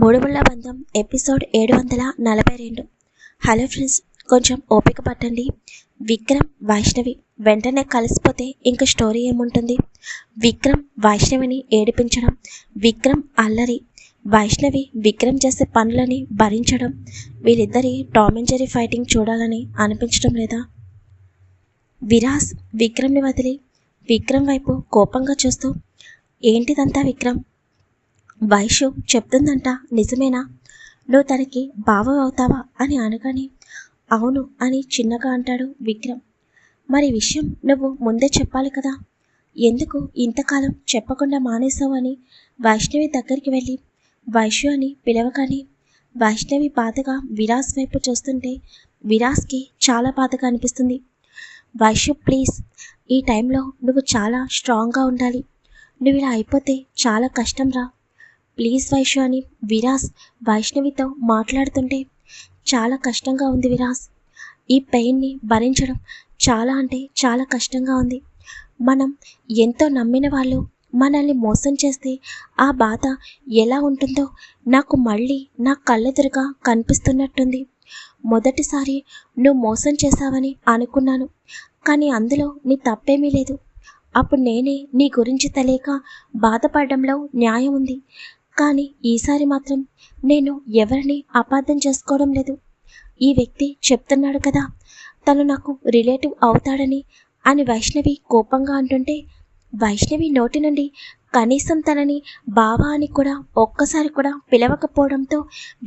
మూడుముళ్ళ బంధం ఎపిసోడ్ ఏడు వందల నలభై రెండు. హలో ఫ్రెండ్స్ కొంచెం ఓపిక పట్టండి. విక్రమ్ వైష్ణవి వెంటనే కలిసిపోతే ఇంక స్టోరీ ఏముంటుంది? విక్రమ్ వైష్ణవిని ఏడిపించడం విక్రమ్ అల్లరి వైష్ణవి విక్రమ్ చేసే పనులని భరించడం వీళ్ళిద్దరి టామ్ అండ్ జెరీ ఫైటింగ్ చూడాలని అనిపించడం లేదా? విరాస్ విక్రమ్ని వదిలి విక్రమ్ వైపు కోపంగా చూస్తూ ఏంటిదంతా విక్రమ్? వైషు చెప్తుందంట నిజమేనా? నువ్వు తనకి బావ అవుతావా? అని అనగానే అవును అని చిన్నగా అంటాడు విక్రమ్. మరి విషయం నువ్వు ముందే చెప్పాలి కదా? ఎందుకు ఇంతకాలం చెప్పకుండా మానేసావు అని వైష్ణవి దగ్గరికి వెళ్ళి వైషు అని పిలవగానే వైష్ణవి బాధగా విరాస్ వైపు చూస్తుంటే విరాస్కి చాలా బాధగా అనిపిస్తుంది. వైషు ప్లీజ్ ఈ టైంలో నువ్వు చాలా స్ట్రాంగ్గా ఉండాలి. నువ్వు ఇలా అయిపోతే చాలా కష్టం రా. ప్లీజ్ వైషు అని విరాస్ వైష్ణవితో మాట్లాడుతుంటే చాలా కష్టంగా ఉంది విరాస్. ఈ పెయిన్ని భరించడం చాలా అంటే చాలా కష్టంగా ఉంది. మనం ఎంతో నమ్మిన వాళ్ళు మనల్ని మోసం చేస్తే ఆ బాధ ఎలా ఉంటుందో నాకు మళ్ళీ నా కళ్ళెదురుగా కనిపిస్తున్నట్టుంది. మొదటిసారి నువ్వు మోసం చేశావని అనుకున్నాను కానీ అందులో నీ తప్పేమీ లేదు. అప్పుడు నేనే నీ గురించి తెలియక బాధపడడంలో న్యాయం ఉంది. కానీ ఈసారి మాత్రం నేను ఎవరిని అపార్థం చేసుకోవడం లేదు. ఈ వ్యక్తి చెప్తున్నాడు కదా తను నాకు రిలేటివ్ అవుతాడని అని వైష్ణవి కోపంగా అంటుంటే వైష్ణవి నోటి నుండి కనీసం తనని బావా అని కూడా ఒక్కసారి కూడా పిలవకపోవడంతో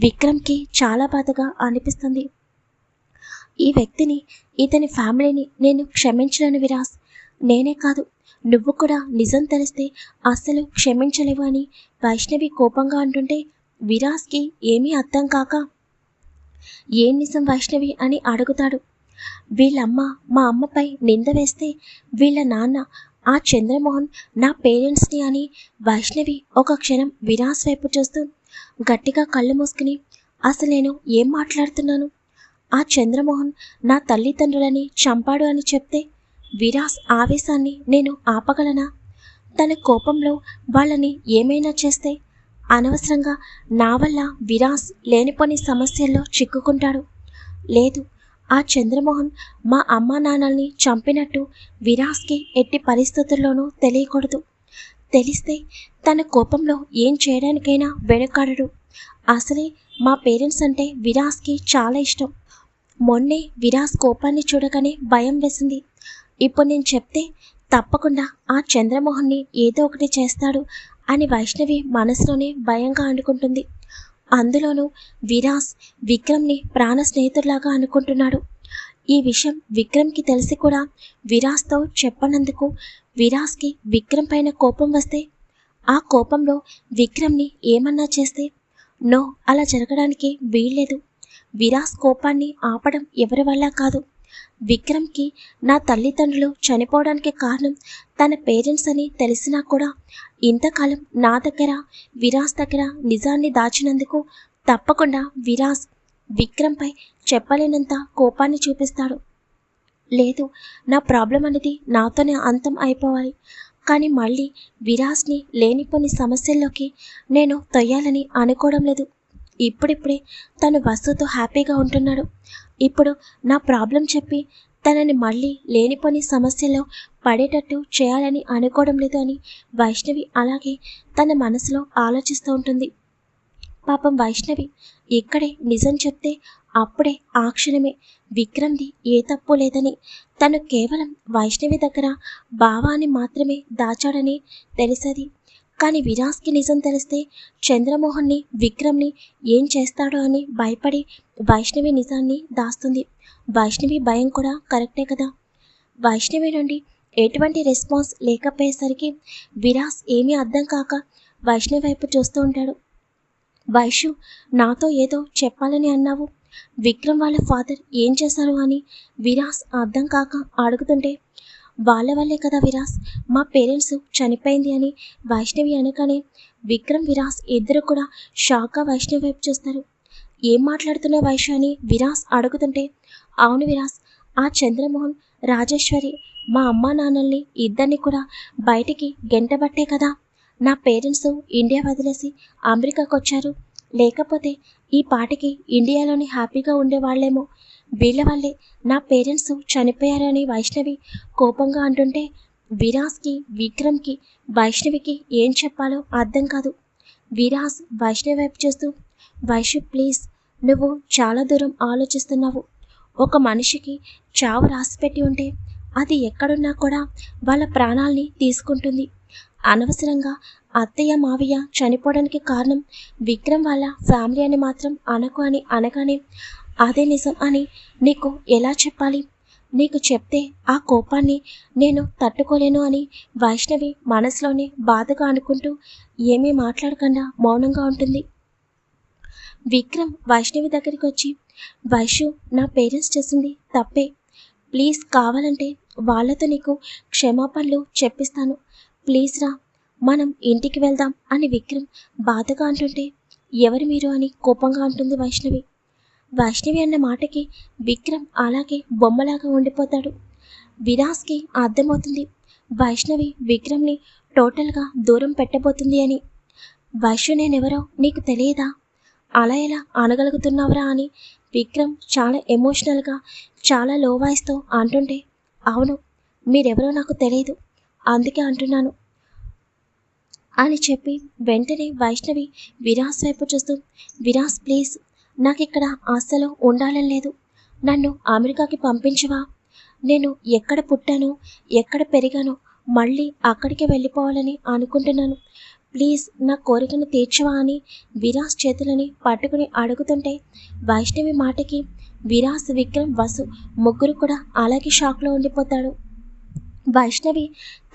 విక్రమ్కి చాలా బాధగా అనిపిస్తుంది. ఈ వ్యక్తిని ఇతని ఫ్యామిలీని నేను క్షమించలేను విరాస్ నేనే కాదు. నువ్వు కూడా నిజం తెలిస్తే అస్సలు క్షమించలేవు అని వైష్ణవి కోపంగా అంటుంటే విరాస్కి ఏమీ అర్థం కాక ఏం నిజం వైష్ణవి అని అడుగుతాడు. వీళ్ళమ్మ మా అమ్మపై నింద వేస్తే వీళ్ళ నాన్న ఆ చంద్రమోహన్ నా పేరెంట్స్ని అని వైష్ణవి ఒక క్షణం విరాస్ వైపు చూస్తూ గట్టిగా కళ్ళు మూసుకుని అసలు నేను ఏం మాట్లాడుతున్నాను? ఆ చంద్రమోహన్ నా తల్లిదండ్రులని చంపాడు అని చెప్తే విరాస్ ఆవేశాన్ని నేను ఆపగలనా? తన కోపంలో వాళ్ళని ఏమైనా చేస్తే అనవసరంగా నా వల్ల విరాస్ లేనిపోని సమస్యల్లో చిక్కుకుంటాడు. లేదు ఆ చంద్రమోహన్ మా అమ్మా నాన్నల్ని చంపినట్టు విరాస్కి ఎట్టి పరిస్థితుల్లోనూ తెలియకూడదు. తెలిస్తే తన కోపంలో ఏం చేయడానికైనా వెనుకాడడు. అసలే మా పేరెంట్స్ అంటే విరాస్కి చాలా ఇష్టం. మొన్నే విరాస్ కోపాన్ని చూడగానే భయం వేసింది. ఇప్పుడు నేను చెప్తే తప్పకుండా ఆ చంద్రమోహన్ని ఏదో ఒకటి చేస్తాడు అని వైష్ణవి మనసులోనే భయంగా అనుకుంటుంది. అందులోనూ విరాస్ విక్రమ్ని ప్రాణ స్నేహితులాగా అనుకుంటున్నాడు. ఈ విషయం విక్రమ్కి తెలిసి కూడా విరాస్తో చెప్పనందుకు విరాస్కి విక్రమ్ పైన కోపం వస్తే ఆ కోపంలో విక్రమ్ని ఏమన్నా చేస్తే? నో అలా జరగడానికి వీల్లేదు. విరాస్ కోపాన్ని ఆపడం ఎవరి వల్ల కాదు. విక్రమ్కి నా తల్లిదండ్రులు చనిపోవడానికి కారణం తన పేరెంట్స్ అని తెలిసినా కూడా ఇంతకాలం నా దగ్గర విరాస్ దగ్గర నిజాన్ని దాచినందుకు తప్పకుండా విరాస్ విక్రమ్పై చెప్పలేనంత కోపాన్ని చూపిస్తాడు. లేదు నా ప్రాబ్లం అనేది నాతోనే అంతం అయిపోవాలి. కానీ మళ్ళీ విరాస్ని లేనిపోని సమస్యల్లోకి నేను తొయ్యాలని అనుకోవడం లేదు. ఇప్పుడిప్పుడే తను వస్తుతో హ్యాపీగా ఉంటున్నాడు. ఇప్పుడు నా ప్రాబ్లం చెప్పి తనని మళ్ళీ లేనిపోని సమస్యలో పడేటట్టు చేయాలని అనుకోవడం లేదు అని వైష్ణవి అలాగే తన మనసులో ఆలోచిస్తూ ఉంటుంది. పాపం వైష్ణవి ఇక్కడే నిజం చెప్తే అప్పుడే ఆ క్షణమే విక్రమ్ది ఏ తప్పు లేదని తను కేవలం వైష్ణవి దగ్గర భావాన్ని మాత్రమే దాచాడని తెలిసేది కానీ విరాస్కి నిజం తెలిస్తే చంద్రమోహన్ని విక్రమ్ని ఏం చేస్తాడో అని భయపడి వైష్ణవి నిజాన్ని దాస్తుంది. వైష్ణవి భయం కూడా కరెక్టే కదా? వైష్ణవి నుండి ఎటువంటి రెస్పాన్స్ లేకపోయేసరికి విరాస్ ఏమీ అర్థం కాక వైష్ణవి వైపు చూస్తూ ఉంటాడు. వైషు నాతో ఏదో చెప్పాలని అన్నావు. విక్రమ్ వాళ్ళ ఫాదర్ ఏం చేశారు అని విరాస్ అర్థం కాక అడుగుతుంటే వాళ్ళ వల్లే కదా విరాస్? మా పేరెంట్స్ చనిపోయింది అని వైష్ణవి అనగానే విక్రమ్ విరాస్ ఇద్దరు కూడా షాక్గా వైష్ణవి వైపు చూస్తారు. ఏం మాట్లాడుతున్న వైషు అని విరాస్ అడుగుతుంటే అవును విరాస్ ఆ చంద్రమోహన్ రాజేశ్వరి మా అమ్మా నాన్నల్ని ఇద్దరిని కూడా బయటికి గెంటబట్టే కదా. నా పేరెంట్స్ ఇండియా వదిలేసి అమెరికాకు వచ్చారు లేకపోతే ఈ పాటికి ఇండియాలోని హ్యాపీగా ఉండేవాళ్ళేమో వీళ్ళ వల్లే నా పేరెంట్స్ చనిపోయారని వైష్ణవి కోపంగా అంటుంటే విరాస్కి విక్రమ్కి వైష్ణవికి ఏం చెప్పాలో అర్థం కాదు. విరాస్ వైష్ణవి వైపు చూస్తూ వైష్ణవి ప్లీజ్ నువ్వు చాలా దూరం ఆలోచిస్తున్నావు. ఒక మనిషికి చావు రాసిపెట్టి ఉంటే అది ఎక్కడున్నా కూడా వాళ్ళ ప్రాణాల్ని తీసుకుంటుంది. అనవసరంగా అత్తయ్య మావయ్య చనిపోవడానికి కారణం విక్రమ్ వాళ్ళ ఫ్యామిలీ అని మాత్రం అనకు అని అనగానే అదే నిజం అని నీకు ఎలా చెప్పాలి? నీకు చెప్తే ఆ కోపాన్ని నేను తట్టుకోలేను అని వైష్ణవి మనసులోనే బాధగా అనుకుంటూ ఏమీ మాట్లాడకుండా మౌనంగా ఉంటుంది. విక్రమ్ వైష్ణవి దగ్గరికి వచ్చి వైషు నా పేరెంట్స్ చేసింది తప్పే. ప్లీజ్ కావాలంటే వాళ్ళతో నీకు క్షమాపణలు చెప్పిస్తాను. ప్లీజ్ రా మనం ఇంటికి వెళ్దాం అని విక్రమ్ బాధగా అంటుంటే ఎవరు మీరు అని కోపంగా అంటుంది వైష్ణవి. వైష్ణవి అన్న మాటకి విక్రమ్ అలాగే బొమ్మలాగా ఉండిపోతాడు. విరాస్కి అర్థమవుతుంది వైష్ణవి విక్రమ్ని టోటల్గా దూరం పెట్టబోతుంది అని. వైష్ణు నేనెవరో నీకు తెలియదా? అలా ఎలా అనగలుగుతున్నావురా అని విక్రమ్ చాలా ఎమోషనల్గా చాలా లో వాయిస్తో అంటుంటే అవును మీరెవరో నాకు తెలియదు అందుకే అంటున్నాను అని చెప్పి వెంటనే వైష్ణవి విరాస్ వైపు చూస్తూ విరాస్ ప్లీజ్ నాకు ఇక్కడ ఉండాలని లేదు. నన్ను అమెరికాకి పంపించవా? నేను ఎక్కడ పుట్టాను? ఎక్కడ పెరిగాను? మళ్ళీ అక్కడికి వెళ్ళిపోవాలని అనుకుంటున్నాను. ప్లీజ్ నా కోరికను తీర్చవా అని విరాస్ చేతులని పట్టుకుని అడుగుతుంటే వైష్ణవి మాటకి విరాస్ విక్రమ్ వసు ముగ్గురు కూడా అలాగే షాక్లో ఉండిపోతాడు వైష్ణవి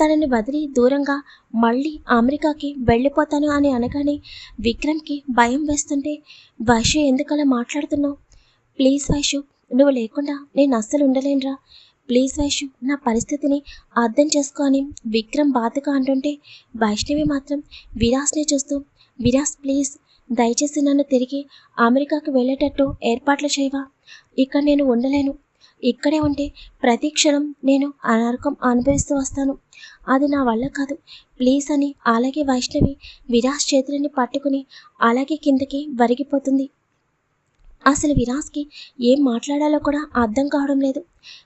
తనని వదిలి దూరంగా మళ్ళీ అమెరికాకి వెళ్ళిపోతాను అని అనగానే విక్రమ్కి భయం వేస్తుంటే వైషు ఎందుకలా మాట్లాడుతున్నావు? ప్లీజ్ వైషు నువ్వు లేకుండా నేను అస్సలు ఉండలేనురా. ప్లీజ్ వైషు నా పరిస్థితిని అర్థం చేసుకో అని విక్రమ్ బాధగా అంటుంటే వైష్ణవి మాత్రం విరాస్ని చూస్తూ విరాస్ ప్లీజ్ దయచేసి నన్ను తిరిగి అమెరికాకి వెళ్ళేటట్టు ఏర్పాట్లు చేయవా? ఇక్కడ నేను ఉండలేను. ఇక్కడే ఉంటే ప్రతి క్షణం నేను అనార్కం అనుభవిస్తూ వస్తాను. అది నా వల్ల కాదు. ప్లీజ్ అని అలాగే వైష్ణవి విరాస్ చేతులని పట్టుకుని అలాగే కిందకి వరిగిపోతుంది. అసలు విరాస్కి ఏం మాట్లాడాలో కూడా అర్థం కావడం లేదు.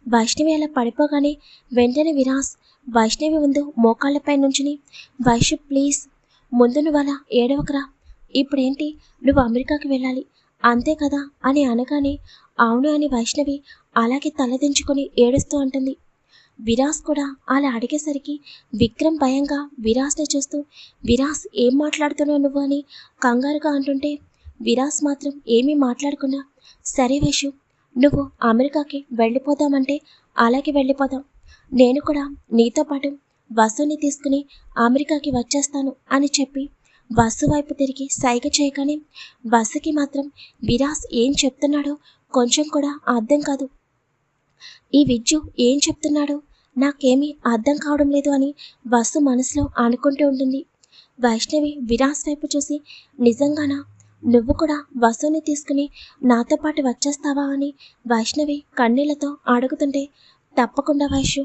వైష్ణవి అలా పడిపోగానే వెంటనే విరాస్ వైష్ణవి ముందు మోకాళ్ళపై నుంచుని వైష్ ప్లీజ్ ముందు నువ్వు అలా ఏడవకరా. ఇప్పుడేంటి? నువ్వు అమెరికాకి వెళ్ళాలి. అంతే కదా అని అనగానే అవును అని వైష్ణవి అలాగే తలదించుకొని ఏడుస్తూ అంటుంది. విరాస్ కూడా అలా అడిగేసరికి విక్రమ్ భయంగా విరాస్ని చూస్తూ విరాస్ ఏం మాట్లాడుతున్నావు నువ్వు? అని కంగారుగా అంటుంటే విరాస్ మాత్రం ఏమీ మాట్లాడకుండా సరే వేషు నువ్వు అమెరికాకి వెళ్ళిపోదామంటే అలాగే వెళ్ళిపోదాం. నేను కూడా నీతో పాటు వసుని తీసుకుని అమెరికాకి వచ్చేస్తాను అని చెప్పి బస్సు వైపు తిరిగి సైగ చేయగానే బస్సుకి మాత్రం విరాస్ ఏం చెప్తున్నాడో కొంచెం కూడా అర్థం కాదు. ఈ విద్యు ఏం చెప్తున్నాడో నాకేమీ అర్థం కావడం లేదు అని బస్సు మనసులో అనుకుంటూ ఉంటుంది. వైష్ణవి విరాస్ వైపు చూసి నిజంగానా? నువ్వు కూడా వసుని తీసుకుని నాతో పాటు వచ్చేస్తావా అని వైష్ణవి కన్నీళ్ళతో అడుగుతుంటే తప్పకుండా వైషు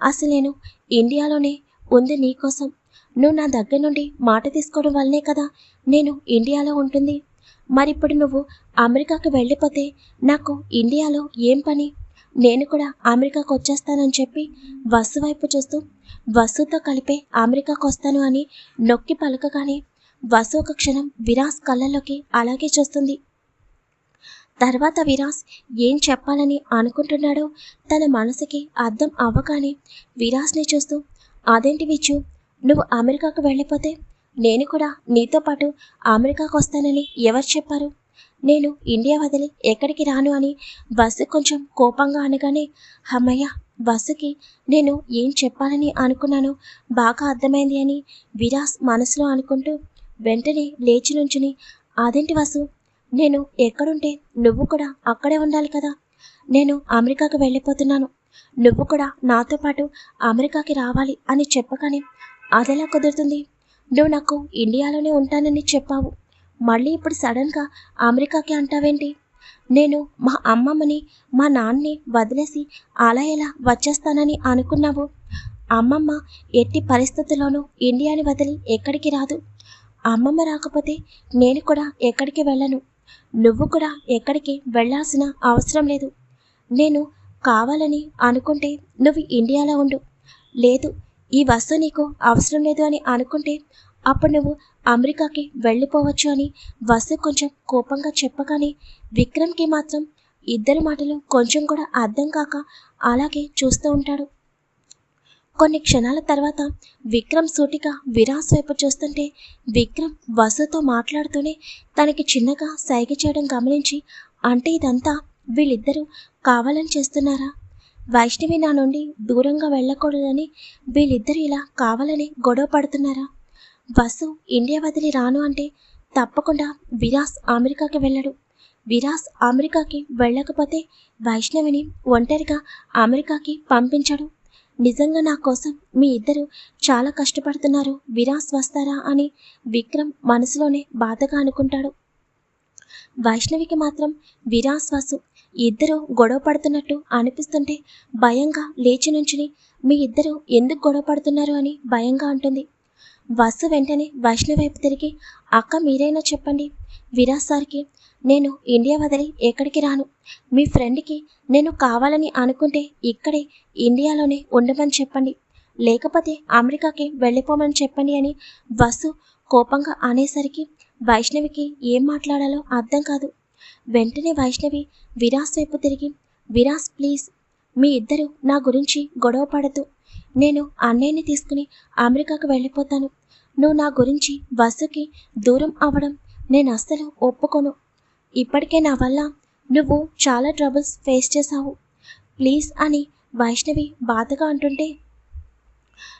అసలు నేను ఇండియాలోనే ఉంది నీకోసం. నువ్వు నా దగ్గర నుండి మాట తీసుకోవడం వల్లనే కదా నేను ఇండియాలో ఉంటుంది. మరిప్పుడు నువ్వు అమెరికాకి వెళ్ళిపోతే నాకు ఇండియాలో ఏం పని? నేను కూడా అమెరికాకు వచ్చేస్తానని చెప్పి వసు వైపు చూస్తూ వసుతో కలిపే అమెరికాకు వస్తాను అని నొక్కి పలకగానే వసు ఒక క్షణం విరాస్ కళ్ళల్లోకి అలాగే చూస్తుంది. తర్వాత విరాస్ ఏం చెప్పాలని అనుకుంటున్నాడో తన మనసుకి అర్థం అవ్వగానే విరాస్ని చూస్తూ అదేంటి విచ్చు? నువ్వు అమెరికాకు వెళ్ళిపోతే నేను కూడా నీతో పాటు అమెరికాకు వస్తానని ఎవరు చెప్పారు? నేను ఇండియా వదిలి ఎక్కడికి రాను అని బస్సు కొంచెం కోపంగా అనగానే అమ్మయ్య బస్సుకి నేను ఏం చెప్పాలని అనుకున్నానో బాగా అర్థమైంది అని విరాస్ మనసులో అనుకుంటూ వెంటనే లేచి నుంచుని అదేంటి వసు నేను ఎక్కడుంటే నువ్వు కూడా అక్కడే ఉండాలి కదా? నేను అమెరికాకు వెళ్ళిపోతున్నాను. నువ్వు కూడా నాతో పాటు అమెరికాకి రావాలి అని చెప్పగానే అదెలా కుదురుతుంది? నువ్వు నాకు ఇండియాలోనే ఉంటానని చెప్పావు. మళ్ళీ ఇప్పుడు సడన్గా అమెరికాకి అంటావేంటి? నేను మా అమ్మమ్మని మా నాన్నని వదిలేసి అలా ఎలా వచ్చేస్తానని అనుకున్నావు? అమ్మమ్మ ఎట్టి పరిస్థితుల్లోనూ ఇండియాని వదిలి ఎక్కడికి రాదు. అమ్మమ్మ రాకపోతే నేను కూడా ఎక్కడికి వెళ్ళను. నువ్వు కూడా ఎక్కడికి వెళ్ళాల్సిన అవసరం లేదు. నేను కావాలని అనుకుంటే నువ్వు ఇండియాలో ఉండు. లేదు ఈ వస్తువు నీకు అవసరం లేదు అని అనుకుంటే అప్పుడు నువ్వు అమెరికాకి వెళ్ళిపోవచ్చు అని వసు కొంచెం కోపంగా చెప్పగానే విక్రమ్కి మాత్రం ఇద్దరి మాటలు కొంచెం కూడా అర్థం కాక అలాగే చూస్తూ ఉంటాడు. కొన్ని క్షణాల తర్వాత విక్రమ్ సూటిగా విరాస్ వైపు చూస్తుంటే విక్రమ్ వసుతో మాట్లాడుతూనే తనకి చిన్నగా సైగ చేయడం గమనించి అంటే ఇదంతా వీళ్ళిద్దరూ కావాలని చేస్తున్నారా? వైష్ణవి నా నుండి దూరంగా వెళ్ళకూడదని వీళ్ళిద్దరూ ఇలా కావాలని గొడవ పడుతున్నారా? బస్సు ఇండియా వదిలి రాను అంటే తప్పకుండా విరాస్ అమెరికాకి వెళ్ళడు. విరాస్ అమెరికాకి వెళ్ళకపోతే వైష్ణవిని ఒంటరిగా అమెరికాకి పంపించడు. నిజంగా నా కోసం మీ ఇద్దరు చాలా కష్టపడుతున్నారు. విరాస్ వస్తారా అని విక్రమ్ మనసులోనే బాధగా అనుకుంటాడు. వైష్ణవికి మాత్రం విరాస్ వసు ఇద్దరు గొడవ పడుతున్నట్టు అనిపిస్తుంటే భయంగా లేచి నుంచుని మీ ఇద్దరు ఎందుకు గొడవ పడుతున్నారు అని భయంగా అంటుంది. వసు వెంటనే వైష్ణవి వైపు తిరిగి అక్క మీరైనా చెప్పండి. విరాస్ సార్కి నేను ఇండియా వదిలి ఎక్కడికి రాను. మీ ఫ్రెండ్కి నేను కావాలని అనుకుంటే ఇక్కడే ఇండియాలోనే ఉండమని చెప్పండి. లేకపోతే అమెరికాకి వెళ్ళిపోమని చెప్పండి అని వసు కోపంగా అనేసరికి వైష్ణవికి ఏం మాట్లాడాలో అర్థం కాదు. వెంటనే వైష్ణవి విరాస్ వైపు తిరిగి విరాస్ ప్లీజ్ మీ ఇద్దరు నా గురించి గొడవ పడద్దు. నేను అన్నయ్యని తీసుకుని అమెరికాకు వెళ్ళిపోతాను. నువ్వు నా గురించి వసుకి దూరం అవ్వడం నేను అస్సలు ఒప్పుకోను. ఇప్పటికే నా వల్ల నువ్వు చాలా ట్రబుల్స్ ఫేస్ చేశావు. ప్లీజ్ అని వైష్ణవి బాధగా అంటుంటే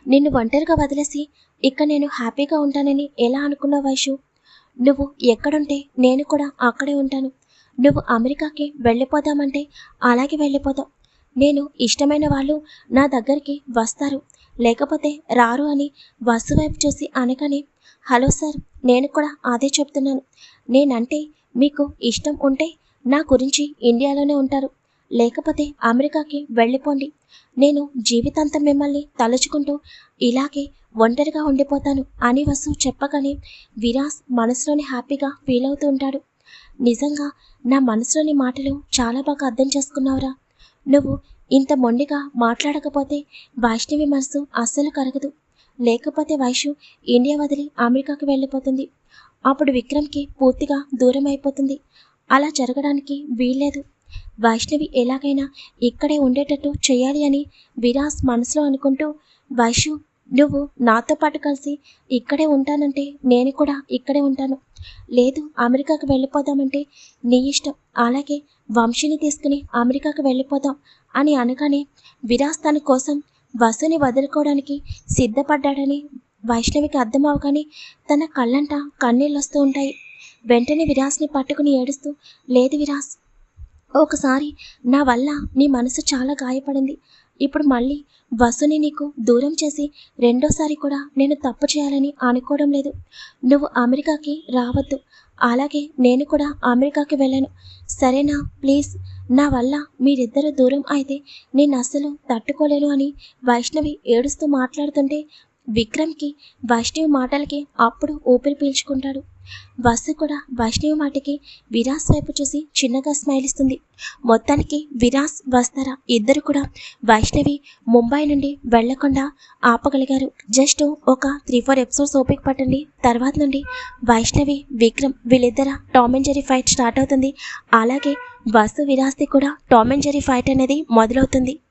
నిన్ను ఒంటరిగా వదిలేసి ఇక నేను హ్యాపీగా ఉంటానని ఎలా అనుకున్నావు వైషు? నువ్వు ఎక్కడుంటే నేను కూడా అక్కడే ఉంటాను. నువ్వు అమెరికాకి వెళ్ళిపోదామంటే అలాగే వెళ్ళిపోదాం నేను ఇష్టమైన వాళ్ళు నా దగ్గరికి వస్తారు. లేకపోతే రారు అని బస్సు వైపు చూసి అనగానే హలో సార్ నేను కూడా అదే చెప్తున్నాను. నేనంటే మీకు ఇష్టం ఉంటే నా గురించి ఇండియాలోనే ఉంటారు. లేకపోతే అమెరికాకి వెళ్ళిపోండి. నేను జీవితాంతం మిమ్మల్ని తలుచుకుంటూ ఇలాగే ఒంటరిగా ఉండిపోతాను అని వసు చెప్పగానే విరాస్ మనసులోని హ్యాపీగా ఫీల్ అవుతూ ఉంటాడు. నిజంగా నా మనసులోని మాటలు చాలా బాగా అర్థం చేసుకున్నావురా. నువ్వు ఇంత మొండిగా మాట్లాడకపోతే వైష్ణవి మనసు అస్సలు కరగదు. లేకపోతే వైషు ఇండియా వదిలి అమెరికాకి వెళ్ళిపోతుంది. అప్పుడు విక్రమ్కి పూర్తిగా దూరం అయిపోతుంది అలా జరగడానికి వీల్లేదు. వైష్ణవి ఎలాగైనా ఇక్కడే ఉండేటట్టు చేయాలి అని విరాస్ మనసులో అనుకుంటూ వైషు నువ్వు నాతో పాటు కలిసి ఇక్కడే ఉంటానంటే నేను కూడా ఇక్కడే ఉంటాను. లేదు అమెరికాకి వెళ్ళిపోదామంటే నీ ఇష్టం. అలాగే వంశీని తీసుకుని అమెరికాకు వెళ్ళిపోదాం అని అనగానే విరాస్ తన కోసం వసుని వదులుకోవడానికి సిద్ధపడ్డాడని వైష్ణవికి అర్థం అవగానే తన కళ్ళంట కన్నీళ్ళు వస్తూ ఉంటాయి. వెంటనే విరాస్ని పట్టుకుని ఏడుస్తూ లేదు విరాస్ ఒకసారి నా వల్ల నీ మనసు చాలా గాయపడింది. ఇప్పుడు మళ్ళీ వసుని నీకు దూరం చేసి రెండోసారి కూడా నేను తప్పు చేయాలని అనుకోవడం లేదు. నువ్వు అమెరికాకి రావద్దు. అలాగే నేను కూడా అమెరికాకి వెళ్ళను. సరేనా? ప్లీజ్. నా వల్ల మీరిద్దరు దూరం అయితే నేను అస్సలు తట్టుకోలేను అని వైష్ణవి ఏడుస్తూ మాట్లాడుతుంటే విక్రమ్కి వైష్ణవి మాటలకి అప్పుడు ఊపిరి పీల్చుకుంటాడు. వసు కూడా వైష్ణవి మాటకి విరాస్ వైపు చూసి చిన్నగా స్మైల్ ఇస్తుంది మొత్తానికి విరాస్ వస్తారా ఇద్దరు కూడా వైష్ణవి ముంబై నుండి వెళ్ళకుండా ఆపగలిగారు. జస్ట్ ఒక త్రీ ఫోర్ ఎపిసోడ్స్ ఓపిక పట్టండి. తర్వాత నుండి Vaishnavi Vikram వీళ్ళిద్దర Tom and Jerry fight start అవుతుంది. అలాగే వసు విరాస్ది కూడా టామ్ అండ్ జెరీ ఫైట్ అనేది మొదలవుతుంది.